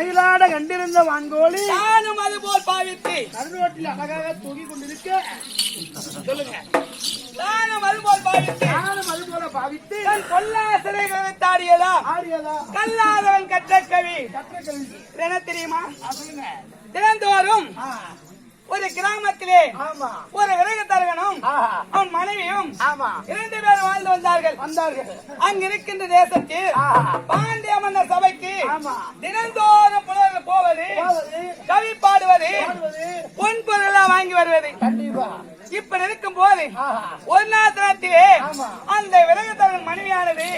மயிலாட கண்டிருந்த வான்கோழி நானும் அது போல் பாவித்து. நடுரோட்டில் அழகாக தூங்கி கொண்டிருக்க சொல்லுங்க. நானும் அது போல் பாவித்து. நானும் அது போல பாவித்து தன் கொல்லாசரை தாடியதா ஆடியதா? கல்லாதவன் கற்ற கவி. கற்ற கல்வி என்ன தெரியுமா தினந்தோறும். ஒரு கிராமத்திலே ஒரு விறகு தரகனும் ஆஹா. அவன் மனைவியும் இரண்டு பேரும் வாழ்ந்து வந்தார்கள். வந்தார்கள். அங்க இருக்கின்ற தேசத்தில் பாண்டிய மன்னர் சபைக்கு தினந்தோறும் புலவர் போவது கவி பாடுவது பொன் பொருளெல்லாம் வாங்கி வருவது. கண்டிப்பா. இப்ப இருக்கும் போது ஒரு நாள் தினத்திலே. அந்த விறகுத்தவன் மனைவியானது.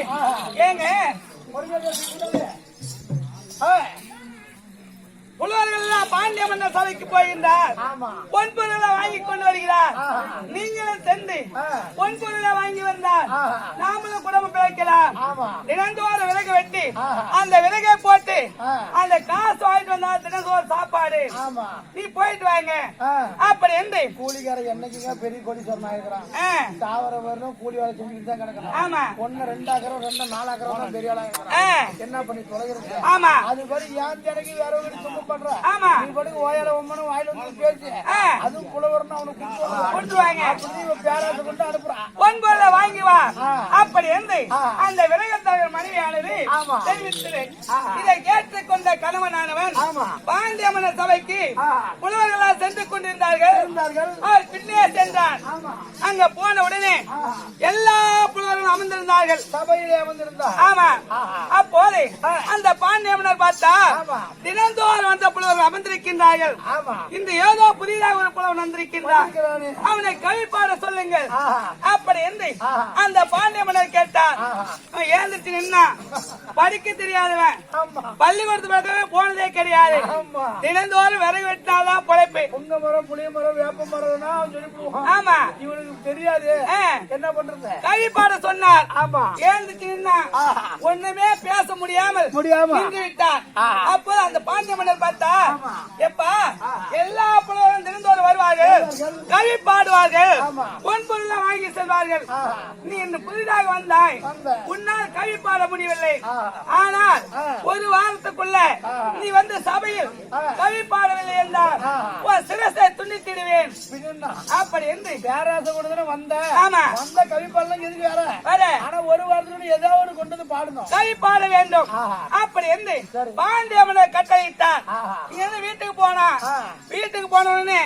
ஏங்க? புலவர்கள் எல்லாம் பாண்டிய மன்னர் சபைக்கு போகின்றார் பொன் பொருளை வாங்கி கொண்டு வருகிறார். நீங்களும் சென்று. பொன் பொருளை வாங்கி வந்தார். நாமளும் குடும்பம் பிழைக்கலாம். தினந்தோறும் விறகு வெட்டி. அந்த விறகை போட்டு. அந்த காசு வாங்கிட்டு வந்தா தினந்தோறும் சாப்பாடு. நீ போயிட்டு வாங்க. அப்படி என்று கூலிக்கார என்னைக்குங்க பெரிய கோடீஸ்வரன் ஆயிருக்கிறான் ஆ, தாவர வரணும் கூலி வேலை செஞ்சுட்டு தான் கிடக்கணும் ஆமா. ஒன்னு ரெண்டு நாலாக்கிறோம் தான் பெரிய ஆளா ஆ, இருக்கிறான் என்ன பண்ணி தொலைகிறது ஆமா. அது படி ஏன் தினைக்கு வேற ஒரு பண்ற ஆமா நீ படி ஓயால ஒம்மனும் வாயில வந்து பேசி. அதுவும் புலவர்னு அவனுக்கு கொடுத்து கொண்டு இவன் அனுப்புறான் பொன் பொருளை வாங்கி வா. அப்படி என்று ஆ. அந்த விறகத்தலைவர் மனைவியானது. தெரிவித்தது. இதை ஏற்றுக்கொண்ட கணவனானவன் ஆமா பாண்டியமன சபைக்கு. புலவர்களால் சென்று கொண்டிருந்தார்கள் அவர் பின்னே சென்றார் ஆமா அங்க போன உடனே. எல்லா புலவர்களும் அமர்ந்திருந்தார்கள். சபையிலே ஆமா. அப்போது. அந்த பாண்டியமனர் பார்த்தா. தினந்தோறும் வந்த புலவர்கள் அமர்ந்திருக்கின்றார்கள். இந்த ஏதோ புதிதாக ஒரு புலவன் வந்திருக்கின்றார். அவனை கவி பாட சொல்லுங்கள். அப்படி என்று. அந்த பாண்டிய மன்னர் கேட்டார் ஏந்திரிச்சு நின்னா படிக்க தெரியாதவன். பள்ளிக்கூடத்து பக்கமே போனதே கிடையாது. தினந்தோறும் விறகு வெட்டினாதான் பொழைப்பு புங்க மரம் புளிய மரம் வேப்ப மரம்னா சொல்லி ஆமா. இவனுக்கு தெரியாது. என்ன பண்றது? கவி பாட சொன்னார் ஆமா ஏந்திரிச்சு நின்னா. ஒண்ணுமே பேச முடியாமல் முடியாம நின்று விட்டார். அப்போ அந்த பாண்டிய மன்னர் பார்த்தா. எப்பா எல்லா புலவரும் தினந்தோறும் வருவார்கள் கவி பாடுவார்கள். பொன் பொருள் வாங்கி செல்வார்கள். நீ இன்று புதிதாக வந்தாய் வந்த. உன்னால் கவி பாட முடியவில்லை. ஆனால். ஒரு வாரத்துக்குள்ள. நீ வந்து சபையில். கவி பாடவில்லை என்றால் சிரசை துண்டித்திடுவேன் அப்படி என்று பேராசை கொண்டு வந்த ஆமா. வந்த கவி பாடலாம் எதுக்கு வேற ஆனா ஒரு வாரத்துக்கு ஏதோ ஒண்ணு கொண்டு வந்து பாடணும் கவி பாட வேண்டும். அப்படி சரி. பாண்டியமனை கட்டளையிட்டார். இங்கிருந்து வீட்டுக்கு போனா. வீட்டுக்கு போன உடனே.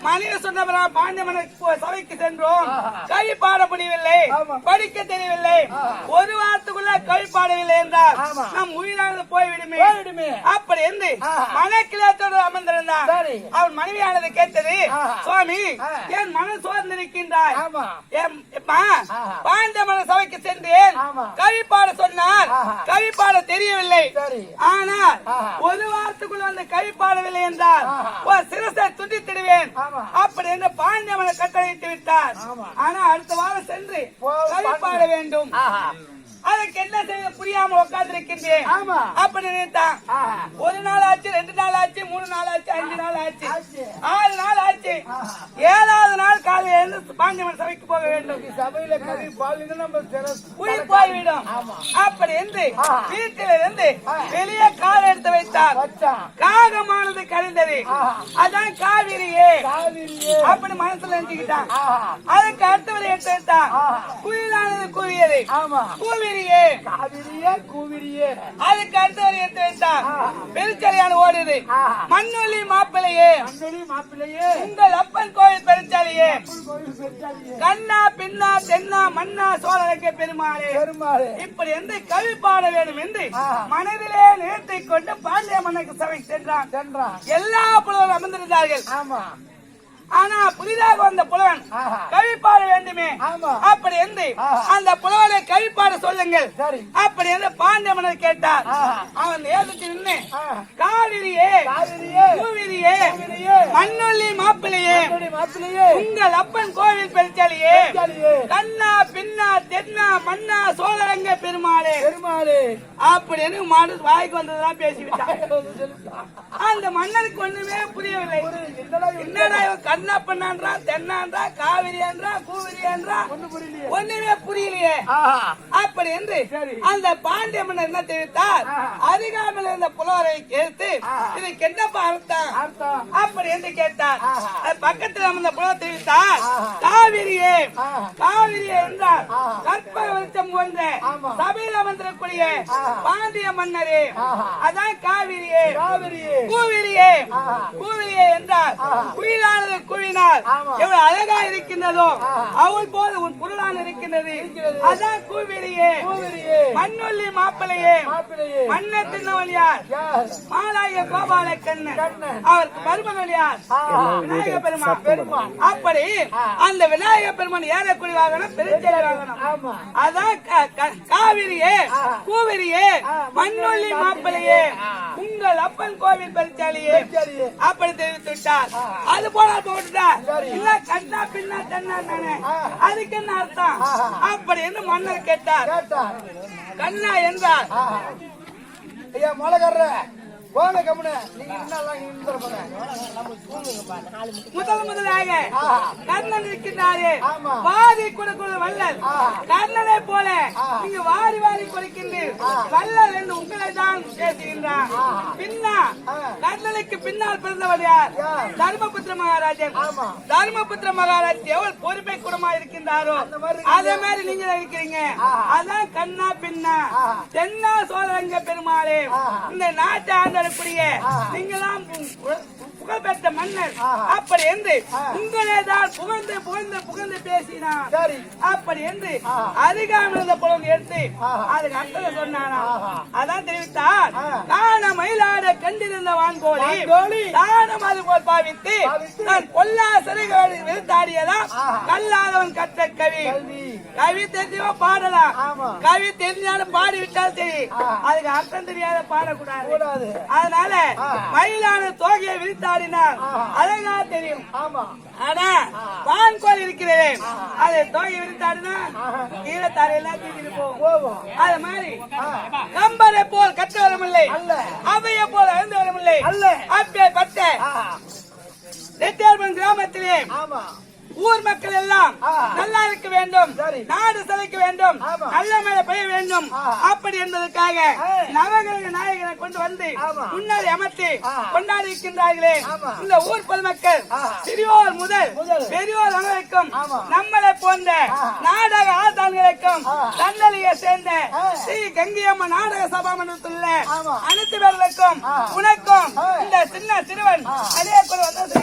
மனைவி சொன்ன பாண்டியமனை சபைக்கு சென்றோம். கவி பாட முடியவில்லை. படிக்க தெரியவில்லை. ஒரு வாரத்துக்குள்ள கவி பாடவில்லை என்றால் ஆமா. நம் உயிரானது போய்விடுமே. அப்படி. மனக்கிளத்தோடு அமர்ந்திருந்தான் சரி. அவன் மனைவியானது கேட்டது. சுவாமி. என் மனம் சோர்ந்திருக்கின்றாய் ஆமா எம்- சபைக்கு சென்றேன் ஆமா. கவி பாட சொன்னார் ஆஹா. கவி பாட தெரியவில்லை ஆனால். ஒரு வாரத்துக்குள்ள வந்து கை பாடவில்லை என்றால். ஒரு சிரசை துண்டித்திடுவேன். அப்படி என்று பாண்டியமனை கட்டளையிட்டு விட்டார். ஆனா அடுத்த வாரம் சென்று போ- கை பாடு. பாட வேண்டும் அதுக்கு என்ன செய்ய புரியாம உட்கார்ந்திருக்கின்றேன் ஆமா. அப்படி நினைத்தான். ஒரு நாள் ஆச்சு ரெண்டு நாள் ஆச்சு மூணு நாள் ஆச்சு அஞ்சு நாள் ஆச்சு. ஆறு நாள் ஆச்சு. ஏழாவது நாள் காலையில இருந்து பாண்டியமன் சபைக்கு போக வேண்டும் சபையில கவி பாலின்னு நம்ம உயிர் போய்விடும். அப்படி ஆஹா. வீட்டில இருந்து. வெளியே கால் எடுத்து வைத்தார் காகமானது கரைந்தது ஆஹா. அதான் காவிரியே அப்படி மனசுல நினைச்சுக்கிட்டான் அதுக்கு அடுத்தவரை எடுத்து வைத்தான். குயிலானது கூவியது ஆமா கூவிரியே. காவிரியே கூவிரியே. அதுக்கு அடுத்தவரை எடுத்து. பெருச்சலையான ஓடுது. மண்ணொலி மாப்பிளையே மாப்பிள்ளையே. உங்கள் அப்பன் கோயில் பெருச்சாலையே கண்ணா பின்னா தென்னா மன்னா சோழருக்கு பெருமாளே. பெருமாளே. இப்படி என்று கவி பாட வேண்டும் என்று. மனதிலே நிறுத்திக் கொண்டு பாண்டிய மன்னருக்கு சபை சென்றான். சென்றான். எல்லா புலவரும் அமர்ந்திருந்தார்கள். ஆமா. ஆனா புதிதாக வந்த புலவன் ஆஹா. கவி பாட வேண்டுமே அப்படி என்று ஆஹா. அந்த புலவனை கவி பாட சொல்லுங்கள் அப்படி என்று பாண்டிய மன்னர் கேட்டார். அவன் ஏதுக்கு நின்று. காவிரியே பூவிரியே மண்ணொல்லி மாப்பிள்ளையே உங்கள் அப்பன் கோவில் பெருச்சாலியே கண்ணா பின்னா தென்னா மன்னா சோழரங்க பெருமாளே பெருமாளே அப்படின்னு மனு வாய்க்கு வந்ததெல்லாம் பேசிவிட்டான். அந்த மன்னருக்கு ஒண்ணுமே புரியவில்லை என்னடா இவன் என்னடா இவன் கண்ணா பண்ணான்றா தென்னான்றா ஒண்ணு புரியலையே ஒண்ணுமே புரியலையே அப்படி என்று. அந்த பாண்டிய மன்னர் என்ன தெரிவித்தார் ஆஹா. அருகாமையில் இருந்த புலவரை கேட்டு. இதுக்கு என்னப்பா அர்த்தம் அப்படி என்று கேட்டார் பக்கத்தில் அமர்ந்த புலவர் தெரிவித்தார். காவிரியே. காவிரியே என்றார் ஆஹா. கற்பக வெளிச்சம் ஆமா. சபையில் அமர்ந்திருக்கூடிய. பாண்டிய மன்னரே. அதான் காவிரியே காவிரியே கூவிரியே என்றார். குயிலானது குவினார் ஆமா. எவ்வளவு அழகா இருக்கின்றதோ. அவள் போல உன் குரலான் இருக்கின்றது இருக்கிறது. அதான் கூவிரியே மண்ணொல்லி மன்ன தின்னவழியார் யார் மாலாய கோபால கண்ணன். அவருக்கு மருமகனியார் ஆஹா. விநாயக பெருமான். அப்படி. அந்த விநாயக பெருமான் ஏறக்கூடிய வாகனம் பெருஞ்செல்ல வாகனம் ஆமா அதான் காவிரியே. கூவிரியே மண்ணொல்லி மாப்பிள்ளையே ஆ. உங்கள் அப்பன் கோவில் பெருச்சாலியே அப்படி தெரிவித்து விட்டார். அது போல இல்ல கண்ணா பின்னா. அதுக்கு என்ன அர்த்தம் ஆஹா. அப்படி என்று மன்னர் கேட்டார் கண்ணா என்றார். ஐயா மொளகர்ற கம்முனு நீங்க முதல் முதலாக. கர்ணன் இருக்கின்றாரே. வாரி கொடுக்கிற ஆஹா. கர்ணனை போல. நீங்க வாரி வாரி கொடுக்கின்றீர். வள்ளல் என்று உங்களை தான் பேசுகின்றார். பின்னா ஆ. கர்ணனுக்கு பின்னால் பிறந்தவர் யார்? தர்மபுத்திர மகாராஜன். தர்மபுத்திர மகாராஜ் எவ்வளவு பொறுப்பை குடமா இருக்கின்றாரோ. அதே மாதிரி நீங்க இருக்கிறீங்க. அதான் கண்ணா பின்னா. தென்னா சோழரங்க பெருமாளே. இந்த நாட்டை ஆண்டக்கூடிய. நீங்களாம் புகழ்பெற்ற மன்னர். அப்படி என்று. உங்களே தான் புகழ்ந்து புகழ்ந்து புகழ்ந்து பேசினார் அப்படி என்று. அதிகாரம் இருந்த புலம் எடுத்து. அதுக்கு அர்த்தம் சொன்னானா. அதான் தெரிவித்தார். காண மயிலாட கண்டிருந்த வான்கோழி தானம் அது போல் பாவித்து. நான் கொல்லா சிறைகள் விழுத்தாடியதாம் ஆஹா. கல்லாதவன் கற்ற கவி கவி தெரிஞ்சவன் பாடலாம். கவி தெரிஞ்சாலும் பாடி விட்டாலும் சரி. அதுக்கு அர்த்தம் தெரியாத பாடக்கூடாது கூடாது அதனால. மயிலான தோகையை விரித்தாடினார் ஆஹா. அழகா தெரியும் ஆனா ஆ. வான்கோல் இருக்கிறது. அது தோகை விரித்தாடினா. கீழே தரையெல்லாம் தூக்கிட்டு போகும் அது மாதிரி. கம்பரை போல் கற்ற வரமில்லை. அவையை போல் அழுந்து வரமில்லை. அப்பே பத்த ஆஹா. ரெட்டியார்பன் கிராமத்திலே ஆமா ஊர் மக்கள் எல்லாம். நல்லா இருக்க வேண்டும். நாடு செழிக்க வேண்டும். நல்ல மழை பெய்ய வேண்டும். அப்படி என்பதற்காக. நவகிரக நாயகனை கொண்டு வந்து. முன்னாடி அமர்த்தி. கொண்டாடி இருக்கின்றார்களே. இந்த ஊர் பொதுமக்கள். சிறியோர் முதல். பெரியோர் அனைவருக்கும். நம்மளை போன்ற. நாடக ஆசான்களுக்கும். தன்னலியை சேர்ந்த. ஸ்ரீ கங்கியம்ம நாடக சபா மன்றத்தில் உள்ள. அனைத்து பேர்களுக்கும். உனக்கும். இந்த சின்ன சிறுவன். அதே போல வந்து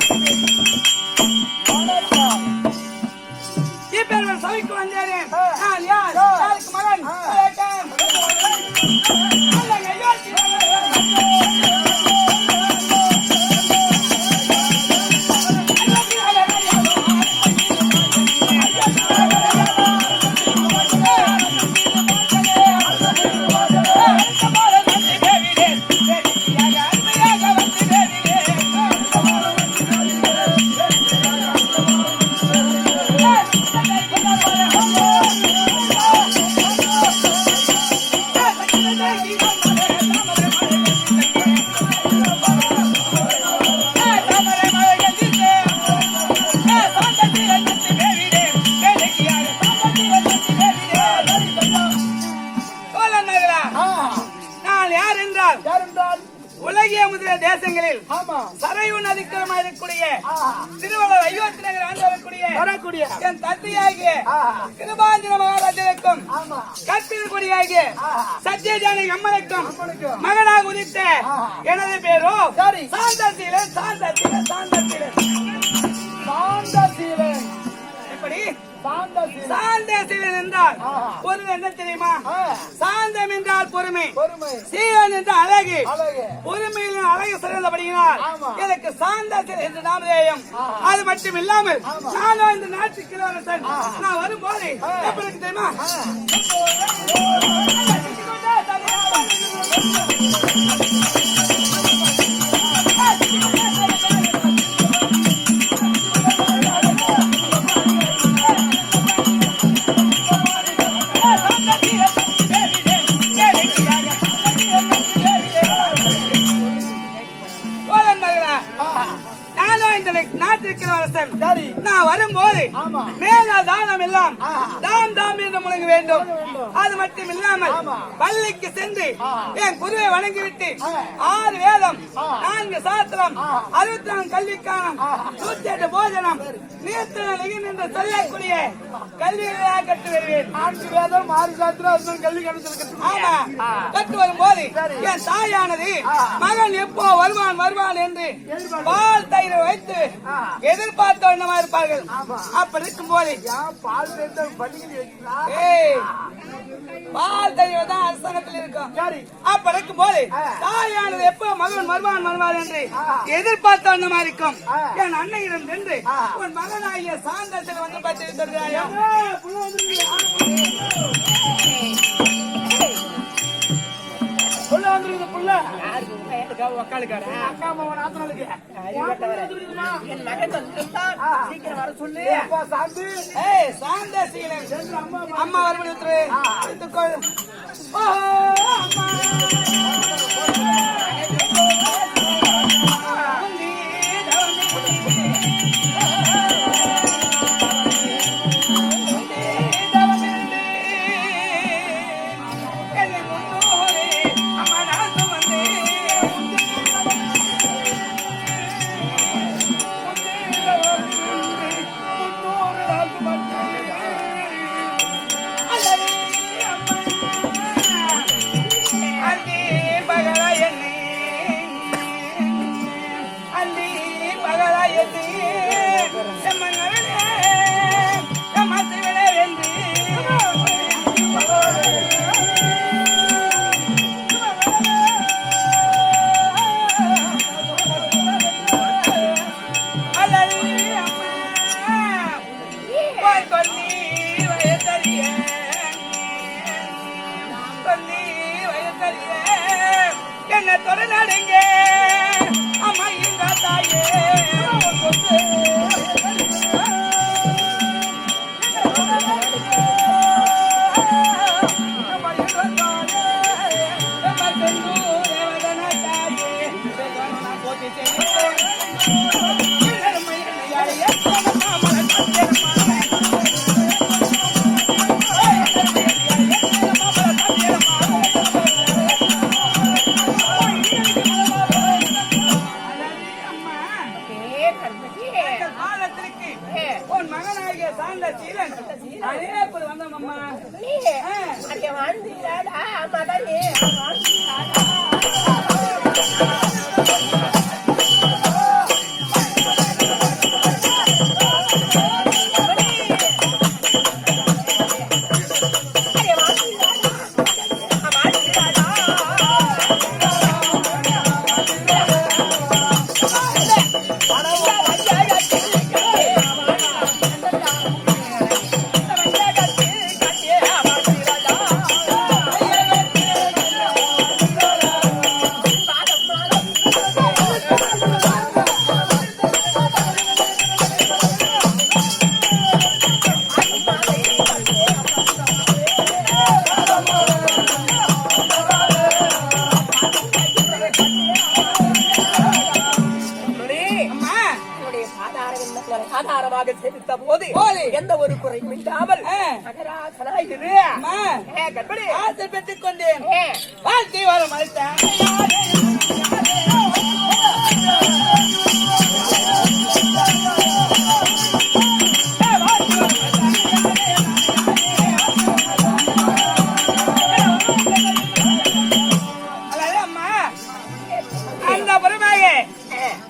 முதலிய தேசங்களில் ஆமா சரையு நதிக்கரமாக இருக்கக்கூடிய. திருவள்ளுவர் அயோத்தி நகர் ஆண்டு வரக்கூடிய வரக்கூடிய என் தந்தையாகிய. கிருபாஞ்சன மகாராஜனுக்கும் ஆமா கற்பில் கொடியாகிய ஆஹா. சத்யஜானகி அம்மனுக்கும். மகனாக உதித்த. எனது பேரோ சரி. சாந்தத்திலே சாந்தத்திலே சாந்தத்திலே சாந்தேசிவன் என்றால். பொருள் என்ன தெரியுமா? சாந்தம் என்றால் பொறுமை. பொறுமை. சீவன் என்றால் அழகு. பொறுமையில் அழகு சிறந்தபடியினால். எனக்கு சாந்தத்தில் என்று நாமதேயம். அது மட்டும் இல்லாமல் நானும் இந்த நாட்டுக்கு இளவரசன் நான் வரும்போது எப்படி தெரியுமா? சோழன் வேண்டும் அது மட்டும் இல்லாமல். பள்ளிக்கு சென்று. என் குருவை வணங்கிவிட்டு. ஆறு வேதம். நான்கு சாஸ்திரம். அறுபத்தி நான்கு கல்விக்கானம் நூத்தி எட்டு போஜனம் நீர்த்தன லிகன் என்று சொல்லக்கூடிய கல்விகளை கற்று வருவேன் வேதம் ஆறு சாத்திரம் அர்ஜுனன் கல்வி கணக்கு ஆமா கற்று வரும்போது. என் தாயானது. மகன் எப்போ வருவான் வருவான் என்று. பால் தயிரை வைத்து. எதிர்பார்த்த வண்ணமா இருப்பார்கள் ஆமா. அப்ப இருக்கும் போது பால் பால் தயிர் தான் அரசாங்கத்தில் இருக்கும் சரி அப்ப இருக்கும் போது. தாயானது எப்போ மகன் வருவான் வருவான் என்று. எதிர்பார்த்த வண்ணமா இருக்கும். என் அன்னையிடம் சென்று. உன் மகனாகிய சாந்தத்தில் வந்து சொல்கிறாயா புள்ள வந்துருக்குது. புள்ள உக்காளுக்காரன் அக்கா அம்மா நாத்தனாளுக்கு என் மகன் வந்துட்டான் சீக்கிரம் வர சொல்லு அப்பா சாந்தி. ஏய் சாந்த சீலன். அம்மா அம்மா. வரும்படி உத்தரவு எடுத்துக்கொள். ஓஹோ,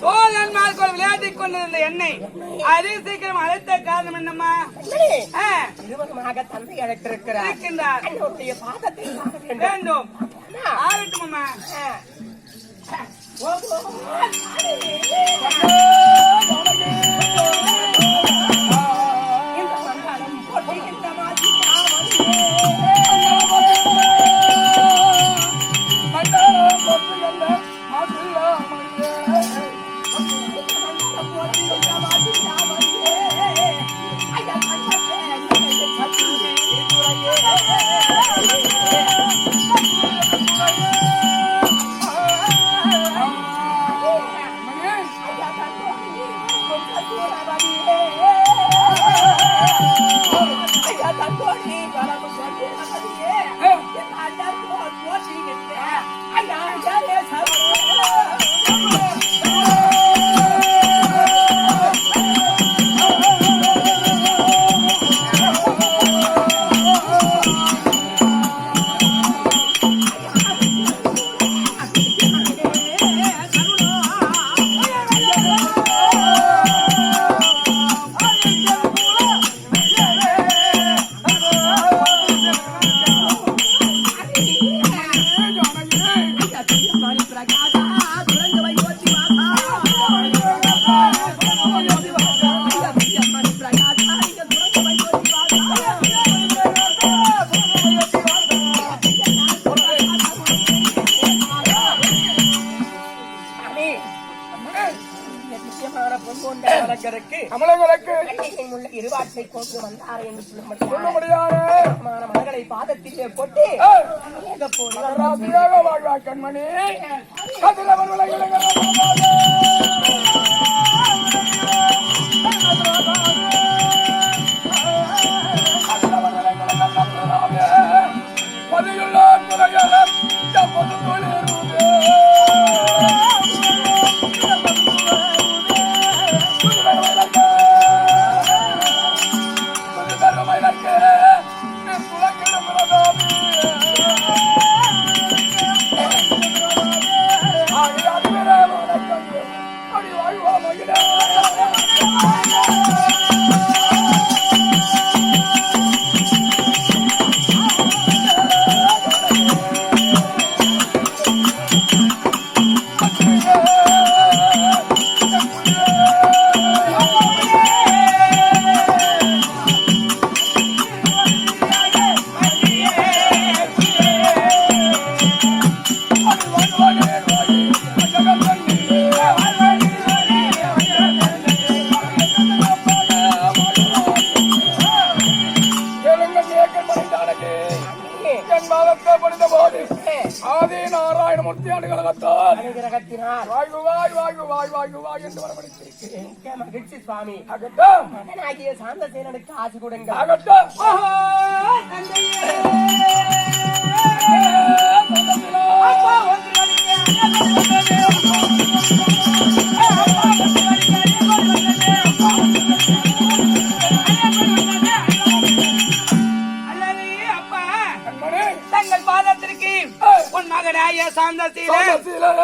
தோழன் மார்க்கோள் விளையாடிக் கொண்டிருந்த என்னை அதே சீக்கிரம் அழைத்த காரணம் என்னம்மா? திருமணமாக தந்தை அழைத்திருக்கிறார். வேண்டும். வேண்டும். அண்ணா, ஆகட்டும் அம்மா ஆ. ஓ, கமலங்களுக்கு இருவாட்டை கொண்டு வந்தார் என்று சொல்ல முடியாது. மகளை பாதத்திலே வாழ்வா கண்மணி. என் மாதத்தை படித்த போது ஆதி நாராயணமூர்த்தி அனுகலகத்தால் அனுகிரகத்தினால். வாயு வாய் வாயு வாய் வாயு வாய் என்று மிக்க மகிழ்ச்சி சுவாமி. அகட்டம். மகனாகிய சாந்தசேனனுக்கு ஆசை கொடுங்க அகட்டம். அல்லது மகனாய சாந்தசீல.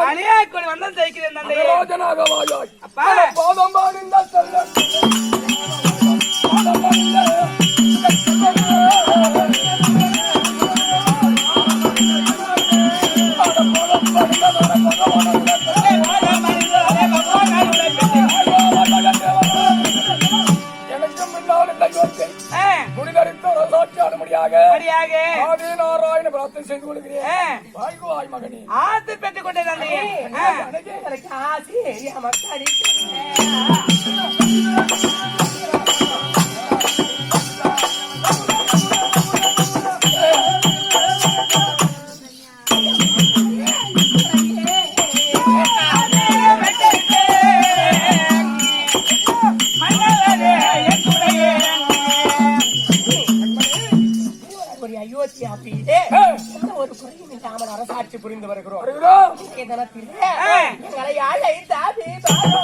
அணியா கொண்டு வந்து தைக்கிறேன் தந்தையே ராஜனாக வாயாய் அப்பா. பாதம் பாடிந்த செல்வன் ஒரு அயோத்தியா பீடே எந்த ஒரு குறையும் இல்லாமல் அரசாட்சி புரிந்து வருகிறோம். தினத்திலே எங்களை அழைத்தாது பாரோ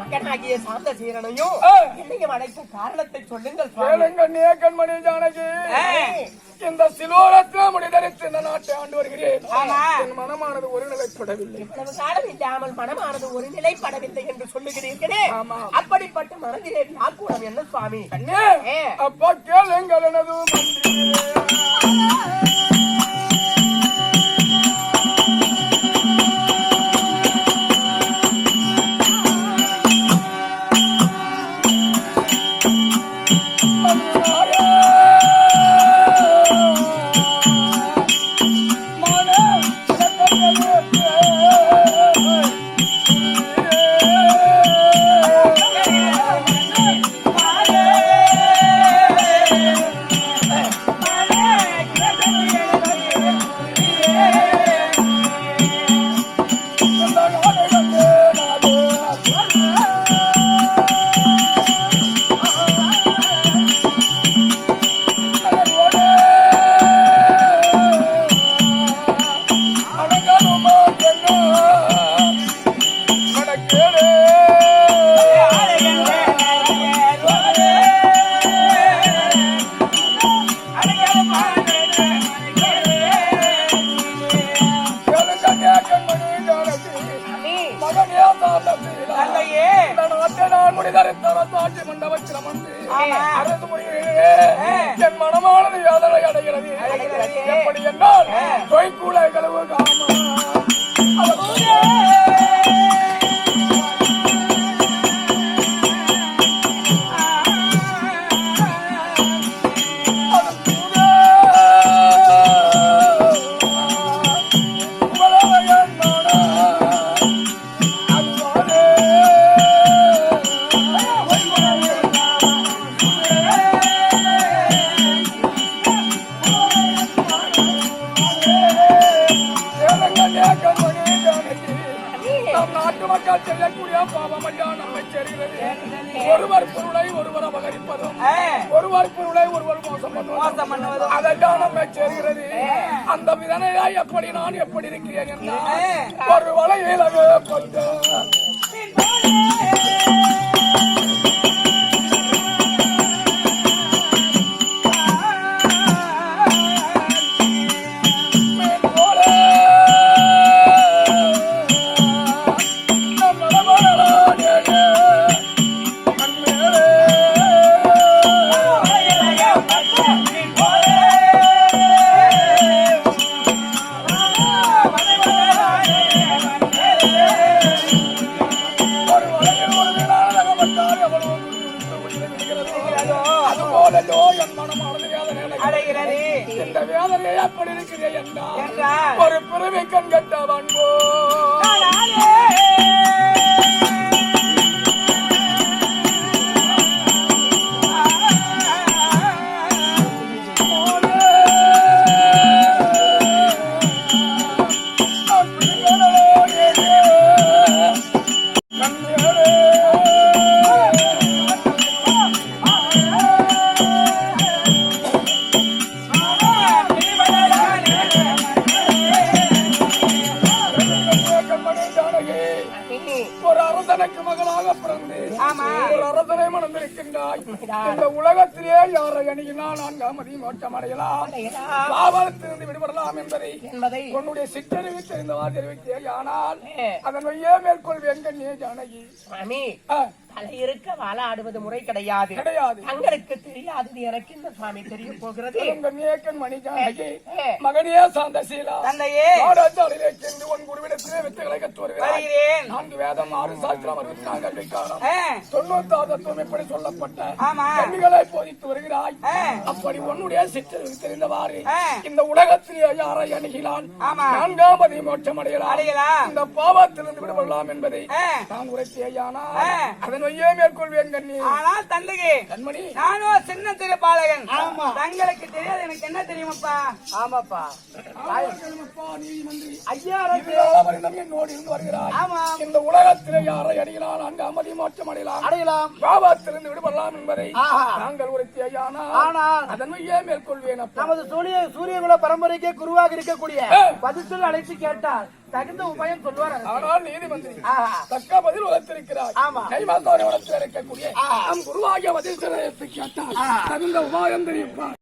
மகனாகிய சாந்த சீரனையும். இன்னைக்கு அழைத்த காரணத்தை சொல்லுங்கள் கண்மணி ஜானகி. இந்த சிலோரத்ன முடிதரித்து இந்த நாட்டை ஆண்டு வருகிறேன். என் மனமானது ஒருநிலைப்படவில்லை இவ்வளவு காலம் இல்லாமல் மனமானது ஒரு நிலைப்படவில்லை என்று சொல்லுகிறீர்களே. அப்படிப்பட்ட மனதிலே வியாக்குலம் என்ன சுவாமி. அப்பா கேளுங்கள் எனது என் மனமானது வேதனை அடைகிறது? எப்படி என்றால் தொய்க்கூலை கழுவு ஐயா நம்மை ஒருவர் பொருளை ஒருவர் அபகரிப்பதும். ஒருவர் பொருளை ஒருவர் மோசம் பண்ணுவதும். அதைத்தான் நம்மை சேர்கிறது அந்த விதனையா எப்படி நான் எப்படி இருக்கிறேன் என்றால் ஒரு வலையிலவே கொஞ்சம். இந்த உலகத்திலே யாரை அணுகினால் நான்காம் அதி மோட்சம் அடையலாம். பாவத்திலிருந்து விடுபடலாம் என்பதை என்பதை உன்னுடைய சிற்றறிவு தெரிந்தவா தெரிவித்தே ஆனால். அதன் வையே மேற்கொள்வேன் கண்ணியே ஜானகி. சுவாமி ஆ, தலை இருக்க வாழ ஆடுவது முறை கிடையாது கிடையாது தங்களுக்கு தெரியாதது எனக்கு இந்த சுவாமி தெரிய போகிறது. மகனே சாந்த சீலா தந்தையே உன் குருவிடத்திலே வித்தைகளை கற்று வருகிறாய் வருகிறேன் நான்கு வேதம் ஆறு சாஸ்திரம் அறுபத்தி நான்கு கல்விக்காரம் ஆ. தொண்ணூத்தாறு தத்துவம் எப்படி சொல்லப்பட்ட ஆமா. கல்விகளை போதித்து வருகிறாய். அப்படி உன்னுடைய சிற்றறிவு தெரிந்தவாறு. இந்த உலகத்திலே யாரை. நான்காம் அதி மோட்சம் அடையலாம். இந்த பாவத்திலிருந்து விடுபடலாம் என்பதை. நான் உரைத்தேயானா. அதன் வையே மேற்கொள்வேன் கண்ணி ஆனால் தந்தையே கண்மணி. நானும் சின்ன திரு பாலகன். தங்களுக்கு தெரியாது எனக்கு என்ன தெரியுமாப்பா? ஆமாப்பா. ஐயா என்னோடு இருந்து ஆமா. இந்த உலகத்திலே யாரை அடிகளால் அங்கு அமதி மோட்சம் அடையலாம். அடையலாம். பாவத்திலிருந்து விடுபடலாம் என்பதை. நாங்கள் உரைத்தேயானா ஆனால் அதன் மேற்கொள்வேன் நமது சூரிய சூரியகுல பரம்பரைக்கே குருவாக இருக்கக்கூடிய. பதில் அழைத்து கேட்டால் தகுந்த உபாயம் சொல்லுவார். ஆனால் நீதிமந்திரி. தக்க பதில் உழைத்திருக்கிறார் வளர்த்து இருக்கக்கூடிய நம் குருவாகிய வதிஷ்டரை கேட்டால் தகுந்த உபாயம் தெரிவிப்பார்.